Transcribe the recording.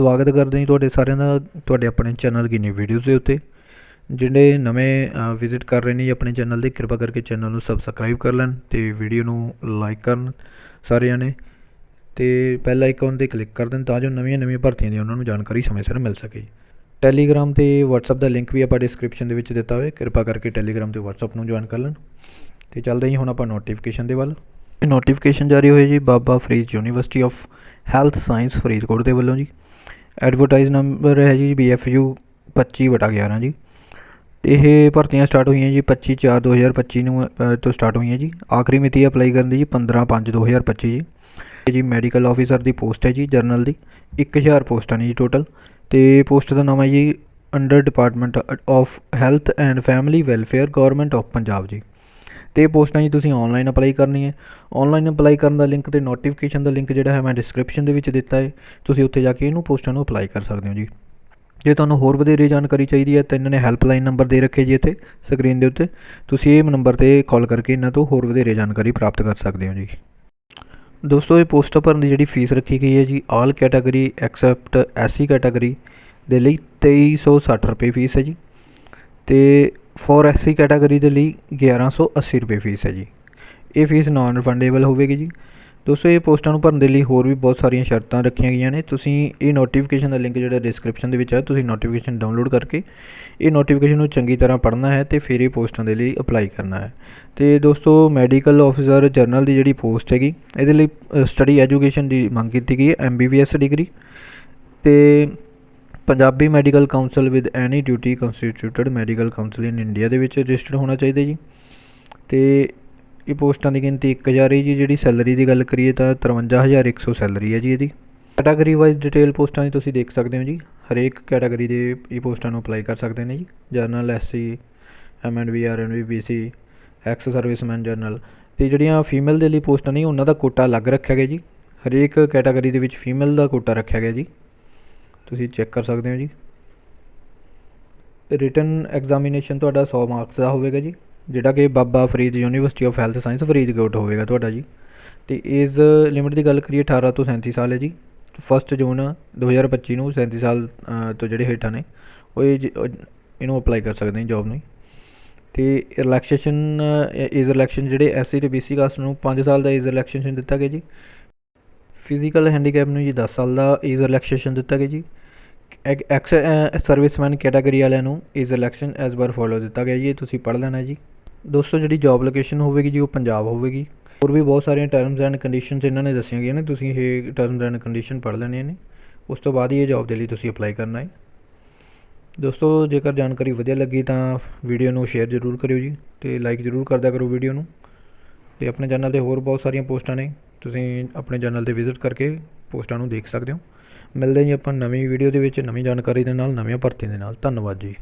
ਸਵਾਗਤ ਕਰਦੇ ਹਾਂ ਜੀ ਤੁਹਾਡੇ ਸਾਰਿਆਂ ਦਾ, ਤੁਹਾਡੇ ਆਪਣੇ ਚੈਨਲ ਗਿਨੀ ਵੀਡੀਓਜ਼ ਦੇ ਉੱਤੇ। ਜਿਹੜੇ ਨਵੇਂ ਵਿਜ਼ਿਟ ਕਰ ਰਹੇ ਨੇ ਜੀ ਆਪਣੇ ਚੈਨਲ ਦੇ, ਕਿਰਪਾ ਕਰਕੇ ਚੈਨਲ ਨੂੰ ਸਬਸਕ੍ਰਾਈਬ ਕਰ ਲੈਣ ਤੇ ਵੀਡੀਓ ਨੂੰ ਲਾਈਕ ਕਰਨ ਸਾਰਿਆਂ ਨੇ। ਤੇ ਬੈਲ ਆਈਕਨ ਤੇ ਕਲਿੱਕ ਕਰ ਦੇਣ ਤਾਂ ਜੋ ਨਵੀਆਂ ਨਵੀਆਂ ਭਰਤੀਆਂ ਦੀ ਉਹਨਾਂ ਨੂੰ ਜਾਣਕਾਰੀ ਸਮੇਂ ਸਿਰ ਮਿਲ ਸਕੇ। ਟੈਲੀਗ੍ਰਾਮ ਤੇ WhatsApp ਦਾ ਲਿੰਕ ਵੀ ਆਪਾਂ ਡਿਸਕ੍ਰਿਪਸ਼ਨ ਦੇ ਵਿੱਚ ਦਿੱਤਾ ਹੋਇਆ ਕਿਰਪਾ ਕਰਕੇ ਟੈਲੀਗ੍ਰਾਮ ਤੇ WhatsApp ਨੂੰ ਜੁਆਇਨ ਕਰ ਲੈਣ। ਤੇ ਚੱਲਦੇ ਹਾਂ ਜੀ ਹੁਣ ਆਪਾਂ ਨੋਟੀਫਿਕੇਸ਼ਨ ਦੇ ਵੱਲ। ਇਹ ਨੋਟੀਫਿਕੇਸ਼ਨ ਜਾਰੀ ਹੋਈ ਜੀ Baba Farid university of health science Faridkot ਦੇ ਵੱਲੋਂ ਜੀ। ਐਡਵਰਟਾਈਜ਼ ਨੰਬਰ ਹੈ ਜੀ ਬੀ ਐੱਫ ਯੂ ਪੱਚੀ ਵਟਾ 11 ਜੀ। ਅਤੇ ਇਹ ਭਰਤੀਆਂ ਸਟਾਰਟ ਹੋਈਆਂ ਜੀ 25 4 2025 ਨੂੰ ਤੋਂ ਸਟਾਰਟ ਹੋਈਆਂ ਜੀ। ਆਖਰੀ ਮਿਤੀ ਅਪਲਾਈ ਕਰਨ ਦੀ ਜੀ 15 5 2025 ਜੀ। ਇਹ ਜੀ ਮੈਡੀਕਲ ਆਫੀਸਰ ਦੀ ਪੋਸਟ ਹੈ ਜੀ ਜਰਨਲ ਦੀ। ਇੱਕ ਹਜ਼ਾਰ ਪੋਸਟਾਂ ਨੇ ਜੀ ਟੋਟਲ ਅਤੇ ਪੋਸਟ ਦਾ ਨਾਮ ਹੈ ਜੀ under department of health and family welfare government of Punjab ਜੀ। ਅਤੇ ਇਹ ਪੋਸਟਾਂ ਜੀ ਤੁਸੀਂ ਔਨਲਾਈਨ ਅਪਲਾਈ ਕਰਨੀ ਹੈ। ਔਨਲਾਈਨ ਅਪਲਾਈ ਕਰਨ ਦਾ ਲਿੰਕ ਅਤੇ ਨੋਟੀਫਿਕੇਸ਼ਨ ਦਾ ਲਿੰਕ ਜਿਹੜਾ ਹੈ ਮੈਂ ਡਿਸਕ੍ਰਿਪਸ਼ਨ ਦੇ ਵਿੱਚ ਦਿੱਤਾ ਹੈ। ਤੁਸੀਂ ਉੱਥੇ ਜਾ ਕੇ ਇਹਨੂੰ ਪੋਸਟਾਂ ਨੂੰ ਅਪਲਾਈ ਕਰ ਸਕਦੇ ਹੋ ਜੀ। ਜੇ ਤੁਹਾਨੂੰ ਹੋਰ ਵਧੇਰੇ ਜਾਣਕਾਰੀ ਚਾਹੀਦੀ ਹੈ, ਤਾਂ ਇਹਨਾਂ ਨੇ ਹੈਲਪਲਾਈਨ ਨੰਬਰ ਦੇ ਰੱਖੇ ਜੀ ਇੱਥੇ ਸਕਰੀਨ ਦੇ ਉੱਤੇ। ਤੁਸੀਂ ਇਹ ਨੰਬਰ ਤੇ ਕਾਲ ਕਰਕੇ ਇਹਨਾਂ ਤੋਂ ਹੋਰ ਵਧੇਰੇ ਜਾਣਕਾਰੀ ਪ੍ਰਾਪਤ ਕਰ ਸਕਦੇ ਹੋ ਜੀ। ਦੋਸਤੋ, ਇਹ ਪੋਸਟਾਂ ਭਰਨ ਦੀ ਜਿਹੜੀ ਫੀਸ ਰੱਖੀ ਗਈ ਹੈ ਜੀ all category except SC category ਦੇ ਲਈ 2360 ਰੁਪਏ ਫੀਸ ਹੈ ਜੀ। ਤੇ ਫੋਰ ਐਸਸੀ ਕੈਟਾਗਰੀ ਦੇ ਲਈ 1180 ਰੁਪਏ ਫੀਸ ਹੈ ਜੀ। ਇਹ ਫੀਸ ਨਾਨ ਰਿਫੰਡੇਬਲ ਹੋਵੇਗੀ ਜੀ। ਦੋਸਤੋ, ਇਹ ਪੋਸਟਾਂ ਨੂੰ ਭਰਨ ਦੇ ਲਈ ਹੋਰ ਵੀ ਬਹੁਤ ਸਾਰੀਆਂ ਸ਼ਰਤਾਂ ਰੱਖੀਆਂ ਗਈਆਂ ਨੇ। ਤੁਸੀਂ ਇਹ ਨੋਟੀਫਿਕੇਸ਼ਨ ਦਾ ਲਿੰਕ ਜਿਹੜਾ ਡਿਸਕ੍ਰਿਪਸ਼ਨ ਦੇ ਵਿੱਚ ਹੈ, ਤੁਸੀਂ ਨੋਟੀਫਿਕੇਸ਼ਨ ਡਾਊਨਲੋਡ ਕਰਕੇ ਇਹ ਨੋਟੀਫਿਕੇਸ਼ਨ ਨੂੰ ਚੰਗੀ ਤਰ੍ਹਾਂ ਪੜ੍ਹਨਾ ਹੈ ਤੇ ਫਿਰ ਇਹ ਪੋਸਟਾਂ ਦੇ ਲਈ ਅਪਲਾਈ ਕਰਨਾ ਹੈ। ਤੇ ਦੋਸਤੋ ਮੈਡੀਕਲ ਆਫੀਸਰ ਜਰਨਲ ਦੀ ਜਿਹੜੀ ਪੋਸਟ ਹੈਗੀ, ਇਹਦੇ ਲਈ ਸਟੱਡੀ ਐਜੂਕੇਸ਼ਨ ਦੀ ਮੰਗ ਕੀਤੀ ਗਈ ਹੈ ਐਮਬੀਬੀਐਸ ਡਿਗਰੀ ਤੇ Punjabi medical council with any duty constituted medical council in India ਦੇ ਵਿੱਚ ਰਜਿਸਟਰਡ ਹੋਣਾ ਚਾਹੀਦਾ ਜੀ। ਤੇ ਇਹ ਪੋਸਟਾਂ ਦੀ ਗਿਣਤੀ 1000 ਹੈ ਜੀ, ਜਿਹੜੀ ਸੈਲਰੀ ਦੀ ਗੱਲ ਕਰੀਏ ਤਾਂ 53100 ਸੈਲਰੀ ਹੈ ਜੀ ਇਹਦੀ। ਕੈਟਾਗਰੀ ਵਾਈਜ਼ ਡਿਟੇਲ ਪੋਸਟਾਂ ਦੀ ਤੁਸੀਂ ਦੇਖ ਸਕਦੇ ਹੋ ਜੀ। ਹਰੇਕ ਕੈਟਾਗਰੀ ਦੇ ਇਹ ਪੋਸਟਾਂ ਨੂੰ ਅਪਲਾਈ ਕਰ ਸਕਦੇ ਨੇ ਜੀ। General SC MNB RNB BC ex serviceman general ਤੇ ਜਿਹੜੀਆਂ ਫੀਮੇਲ ਦੇ ਲਈ ਪੋਸਟਾਂ ਨਹੀਂ ਉਹਨਾਂ ਦਾ ਕੋਟਾ ਅਲੱਗ ਰੱਖਿਆ ਗਿਆ ਜੀ। ਹਰੇਕ ਕੈਟਾਗਰੀ ਦੇ ਵਿੱਚ ਫੀਮੇਲ ਦਾ ਕੋਟਾ ਰੱਖਿਆ ਗਿਆ ਜੀ। ਤੁਸੀਂ ਚੈੱਕ ਕਰ ਸਕਦੇ ਹੋ ਜੀ। ਰਿਟਨ ਐਗਜ਼ਾਮੀਨੇਸ਼ਨ ਤੁਹਾਡਾ 100 ਮਾਰਕਸ ਦਾ ਹੋਵੇਗਾ ਜੀ, ਜਿਹੜਾ ਕਿ Baba Farid university of health science Faridkot ਹੋਵੇਗਾ ਤੁਹਾਡਾ ਜੀ। ਤੇ ਏਜ ਲਿਮਿਟ ਦੀ ਗੱਲ ਕਰੀਏ 18 ਤੋਂ 37 ਸਾਲ ਹੈ ਜੀ। ਫਸਟ ਜੂਨ 2025 ਨੂੰ 37 ਸਾਲ ਤੋਂ ਜਿਹੜੇ ਹੇਠਾਂ ਨੇ, ਉਹ ਏਜ ਇਹਨੂੰ ਅਪਲਾਈ ਕਰ ਸਕਦੇ ਨੇ ਜੌਬ ਨੂੰ ਤੇ ਰਿਲੈਕਸੇਸ਼ਨ ਏਜ ਰਿਲੈਕਸ਼ਨ ਜਿਹੜੇ ਐਸਸੀ ਤੇ ਬੀਸੀ ਕਾਸਟ ਨੂੰ 5 ਸਾਲ ਦਾ ਏਜ ਰਿਲੈਕਸੇਸ਼ਨ ਦਿੱਤਾ ਗਿਆ ਜੀ। ਫਿਜ਼ੀਕਲ ਹੈਂਡੀਕੈਪ ਨੂੰ ਜੀ 10 ਸਾਲ ਦਾ ਏਜ ਰਿਲੈਕਸੇਸ਼ਨ ਦਿੱਤਾ ਗਿਆ ਜੀ। ਐਕਸ ਸਰਵਿਸਮੈਨ ਕੈਟਾਗਰੀ ਵਾਲਿਆਂ ਨੂੰ age relaxation as per follow ਦਿੱਤਾ ਗਿਆ ਜੀ ਇਹ ਤੁਸੀਂ ਪੜ੍ਹ ਲੈਣਾ ਜੀ। ਦੋਸਤੋ, ਜਿਹੜੀ ਜੌਬ ਲੋਕੇਸ਼ਨ ਹੋਵੇਗੀ ਜੀ, ਉਹ ਪੰਜਾਬ ਹੋਵੇਗੀ। ਹੋਰ ਵੀ ਬਹੁਤ ਸਾਰੀਆਂ ਟਰਮਸ ਐਂਡ ਕੰਡੀਸ਼ਨਸ ਇਹਨਾਂ ਨੇ ਦੱਸੀਆਂ ਗਈਆਂ ਨੇ, ਤੁਸੀਂ ਇਹ ਟਰਮਸ ਐਂਡ ਕੰਡੀਸ਼ਨ ਪੜ੍ਹ ਲੈਣੀਆਂ ਨੇ। ਉਸ ਤੋਂ ਬਾਅਦ ਹੀ ਇਹ ਜੌਬ ਦੇ ਲਈ ਤੁਸੀਂ ਅਪਲਾਈ ਕਰਨਾ ਹੈ। ਦੋਸਤੋ, ਜੇਕਰ ਜਾਣਕਾਰੀ ਵਧੀਆ ਲੱਗੀ ਤਾਂ ਵੀਡੀਓ ਨੂੰ ਸ਼ੇਅਰ ਜ਼ਰੂਰ ਕਰਿਓ ਜੀ ਤੇ ਲਾਈਕ ਜ਼ਰੂਰ ਕਰਦਾ ਕਰੋ ਵੀਡੀਓ ਨੂੰ। ਤੇ ਆਪਣੇ ਚੈਨਲ ਤੇ ਹੋਰ ਬਹੁਤ ਸਾਰੀਆਂ ਪੋਸਟਾਂ ਨੇ, ਤੁਸੀਂ ਆਪਣੇ ਚੈਨਲ ਤੇ ਵਿਜ਼ਿਟ ਕਰਕੇ ਪੋਸਟਾਂ ਨੂੰ ਦੇਖ ਸਕਦੇ ਹੋ। ਮਿਲਦੇ ਜੀ ਆਪਾਂ ਨਵੀਂ ਵੀਡੀਓ ਦੇ ਵਿੱਚ। ਨਵੀਂ ਜਾਣਕਾਰੀ ਦੇ ਨਾਲ, ਨਵੀਆਂ ਭਰਤੀਆਂ ਦੇ ਨਾਲ। ਧੰਨਵਾਦ ਜੀ।